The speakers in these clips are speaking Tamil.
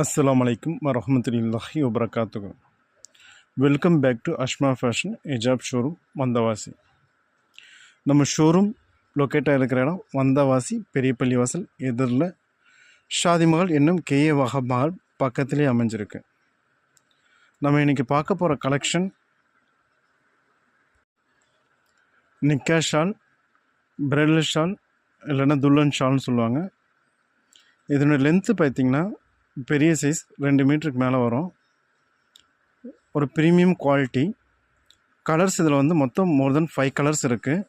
அஸ்லாம் அலைக்கும் வரஹமத்துல்லாஹி வபரகாத்துகு welcome back to Ashma fashion எஜாப் showroom Vandavasi நம்ம ஷோரூம் லொக்கேட்டாக இருக்கிற இடம் வந்தவாசி பெரியப்பள்ளி வாசல் எதிரில் ஷாதி மகள் என்னும் கேஏ வஹப் மஹால் பக்கத்திலே அமைஞ்சிருக்கு. நம்ம இன்றைக்கி பார்க்க போகிற கலெக்ஷன் நிக்கா ஷால் பிரெல் ஷால் இல்லைன்னா துல்லன் ஷால்னு சொல்லுவாங்க. இதனுடைய லென்த்து பார்த்திங்கன்னா பெரிய சைஸ் ரெண்டு மீட்டருக்கு மேலே வரும். ஒரு ப்ரீமியம் குவாலிட்டி கலர்ஸ் இதில் வந்து மொத்தம் மோர் தென் ஃபைவ் கலர்ஸ் இருக்குது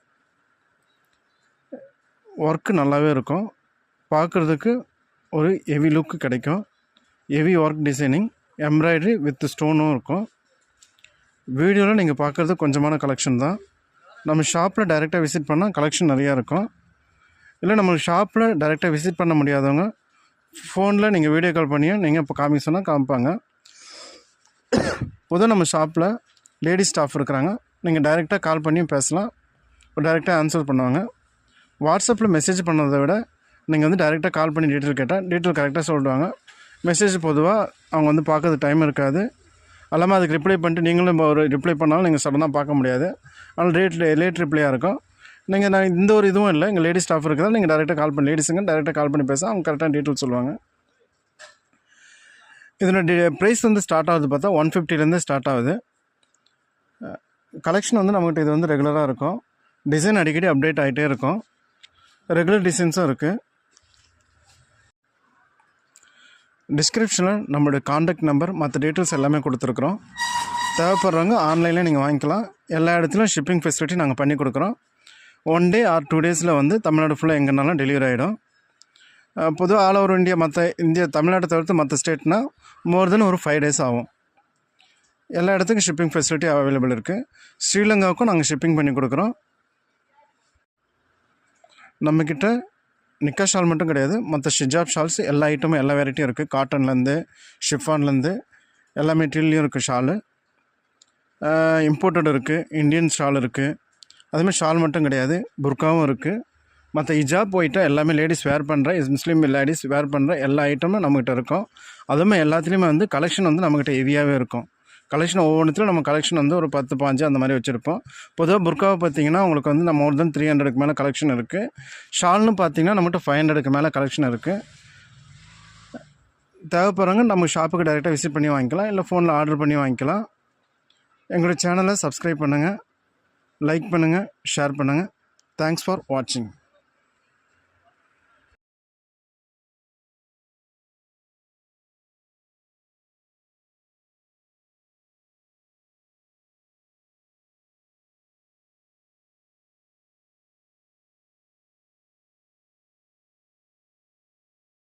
ஒர்க்கு நல்லாவே இருக்கும். பார்க்குறதுக்கு ஒரு ஹெவி லுக்கு கிடைக்கும். Heavy work designing embroidery with ஸ்டோனும் இருக்கும். வீடியோவில் நீங்கள் பார்க்குறது கொஞ்சமான கலெக்ஷன் தான். நம்ம ஷாப்பில் டைரெக்டாக விசிட் பண்ணால் கலெக்ஷன் நிறையா இருக்கும். இல்லை நம்ம ஷாப்பில் டைரெக்டாக விசிட் பண்ண முடியாதவங்க ஃபோனில் நீங்கள் வீடியோ கால் பண்ணியும் நீங்கள் இப்போ காமிக்க சொன்னால் காமிப்பாங்க. பொதுவாக நம்ம ஷாப்பில் லேடிஸ் ஸ்டாஃப் இருக்கிறாங்க. நீங்கள் டைரெக்டாக கால் பண்ணியும் பேசலாம். டைரெக்டாக ஆன்சர் பண்ணுவாங்க. வாட்ஸ்அப்பில் மெசேஜ் பண்ணதை விட நீங்கள் வந்து டைரெக்டாக கால் பண்ணி டீட்டெயில் கேட்டால் டீட்டெயில் கரெக்டாக சொல்லிடுவாங்க மெசேஜ் பொதுவாக அவங்க வந்து பார்க்கறது டைம் இருக்காது. அல்லாமல் அதுக்கு ரிப்ளை பண்ணிட்டு நீங்களும் இப்போ ஒரு ரிப்ளை பண்ணாலும் நீங்கள் சடனாக பார்க்க முடியாது. அதனால் ரேட் லேட் ரிப்ளையாக இருக்கும். நீங்கள் நான் இந்த ஒரு இதுவும் இல்லை. எங்கள் லேடிஸ் ஸ்டாஃப் இருக்குதா நீங்கள் டேரெக்டாக கால் பண்ணி லேடிஸுங்க டேரெக்டாக கால் பண்ணி பேச அவங்க கரெக்டாக டீட்டெயில் சொல்லுவாங்க. இதனோட ப்ரைஸ் வந்து ஸ்டார்ட் ஆகுது பார்த்தா ஒன் ஃபிஃப்டிலேருந்து ஸ்டார்ட் ஆகுது. கலெக்ஷன் வந்து நம்மகிட்ட இது வந்து ரெகுலராக இருக்கும். டிசைன் அடிக்கடி அப்டேட் ஆகிட்டே இருக்கும். ரெகுலர் டிசைன்ஸும் இருக்குது டிஸ்கிரிப்ஷனில் நம்மளுடைய காண்டாக்ட் நம்பர் மற்ற டீட்டெயில்ஸ் எல்லாமே கொடுத்துருக்குறோம். தேவைப்படுறவங்க ஆன்லைனில் நீங்கள் வாங்கிக்கலாம். எல்லா இடத்துலையும் ஷிப்பிங் ஃபெசிலிட்டி நாங்கள் பண்ணி கொடுக்குறோம். ஒன் டே ஆர் டூ டேஸில் வந்து தமிழ்நாடு ஃபுல்லாக எங்கேனாலும் டெலிவரி ஆகிடும் பொதுவாக ஆல் ஓவர் இந்தியா மற்ற இந்தியா தமிழ்நாட்டை தவிர்த்து மற்ற ஸ்டேட்னால் மோர் தென் ஒரு ஃபைவ் டேஸ் ஆகும். எல்லா இடத்துக்கும் ஷிப்பிங் ஃபெசிலிட்டி அவைலபிள் இருக்குது ஸ்ரீலங்காவுக்கும் நாங்கள் ஷிப்பிங் பண்ணி கொடுக்குறோம். நம்மக்கிட்ட நிக்கா ஷால் மட்டும் கிடையாது. மற்ற ஷிஜாப் ஷால்ஸ் எல்லா ஐட்டமும் எல்லா வெரைட்டியும் இருக்குது காட்டன்லேருந்து ஷிஃபான்லேருந்து எல்லா மெட்டீரியல்லையும் இருக்குது ஷாலு இம்போர்ட்டட் இருக்குது இந்தியன் ஷால் இருக்குது அதுமாதிரி ஷால் மட்டும் கிடையாது புர்காவும் இருக்குது மற்ற இஜாப் போயிட்டால் எல்லாமே லேடிஸ் வேர் பண்ணுற முஸ்லீம் லேடிஸ் வேர் பண்ணுற எல்லா ஐட்டமும் நம்மகிட்ட இருக்கும். அதுவுமே எல்லாத்துலேயுமே வந்து கலெக்ஷன் வந்து நம்மகிட்ட ஹெவியாகவே இருக்கும். கலெக்ஷன் ஒவ்வொன்றுத்திலும் நம்ம கலெக்ஷன் வந்து ஒரு பத்து பாஞ்சு அந்த மாதிரி வச்சுருப்போம். பொதுவாக புர்காவை பார்த்தீங்கன்னா உங்களுக்கு வந்து நம்ம மோர் தென் த்ரீ ஹண்ட்ரடுக்கு மேலே கலெக்ஷன் இருக்குது ஷால்னு பார்த்தீங்கன்னா நம்மகிட்ட ஃபைவ் ஹண்ட்ரடுக்கு மேலே கலெக்ஷன் இருக்குது தேவைப்படுறவங்க நம்ம ஷாப்புக்கு டைரெக்டாக விசிட் பண்ணி வாங்கிக்கலாம் இல்லை ஃபோனில் ஆர்டர் பண்ணி வாங்கிக்கலாம். எங்களோட சேனலை சப்ஸ்கிரைப் பண்ணுங்கள் லைக் பண்ணுங்கள் ஷேர் பண்ணுங்கள் தேங்க்ஸ் ஃபார் வாட்சிங்